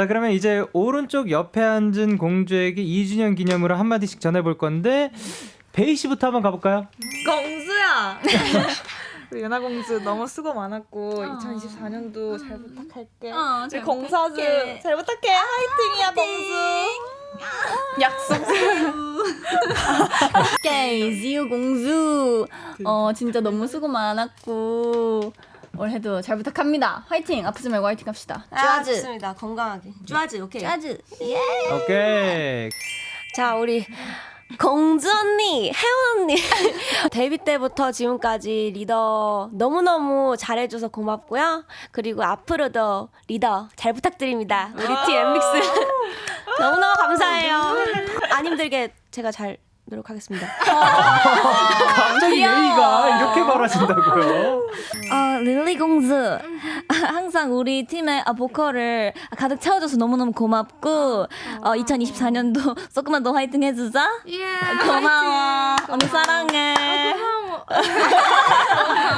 자, 그러면 이제 오른쪽 옆에 앉은 공주에게 2주년 기념으로 한마디씩 전해볼 건데, 베이 씨부터 한번 가볼까요? 공수야. 우리 연아 공주 너무 수고 많았고 2024년도 잘 부탁할게. 어, 우리 잘 공사주 부탁해. 잘 부탁해. 화이팅이야 공수. 약속. 오케이, 지우 공주. 어, 진짜 너무 수고 많았고. 올해도 잘 부탁합니다. 화이팅! 아프지 말고 화이팅 합시다. 아, 좋습니다. 건강하게. 쭈아즈, 오케이. 짜즈. 오케이. 자, 우리 공주 언니, 혜원 언니. 데뷔 때부터 지금까지 리더 너무너무 잘해줘서 고맙고요. 그리고 앞으로도 리더 잘 부탁드립니다. 우리 팀 엠믹스. 너무너무 감사해요. 안 힘들게 제가 잘 노력하겠습니다. 갑자기 예의가 이렇게 바라진다고요? 어, 릴리 공주. 항상 우리 팀의 아, 보컬을 가득 채워줘서 너무너무 고맙고, 어, 2024년도 조금만 더 화이팅 해주자. 예. 고마워. 언니 사랑해. 고마워.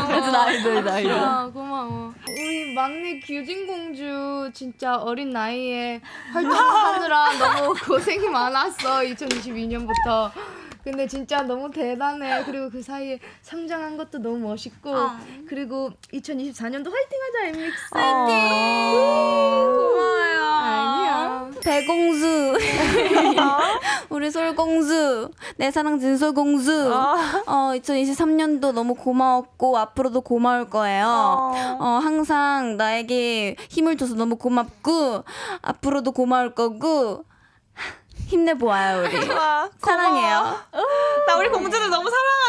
그래도 나이들, 나이들. 아, 고마워. 우리 막내 규진 공주 진짜 어린 나이에 활동하느라 너무 고생이 많았어. 2022년부터. 근데 진짜 너무 대단해. 그리고 그 사이에 성장한 것도 너무 멋있고. 그리고 2024년도 화이팅하자, 엠믹스. 고마워요. 아니야. 배공주. 우리 솔공주. 내 사랑 진솔공주. 어, 2023년도 너무 고마웠고, 앞으로도 고마울 거예요. 어, 항상 나에게 힘을 줘서 너무 고맙고, 앞으로도 고마울 거고, 힘내보아요, 우리. 사랑해요. 나 우리 공주들 너무 사랑하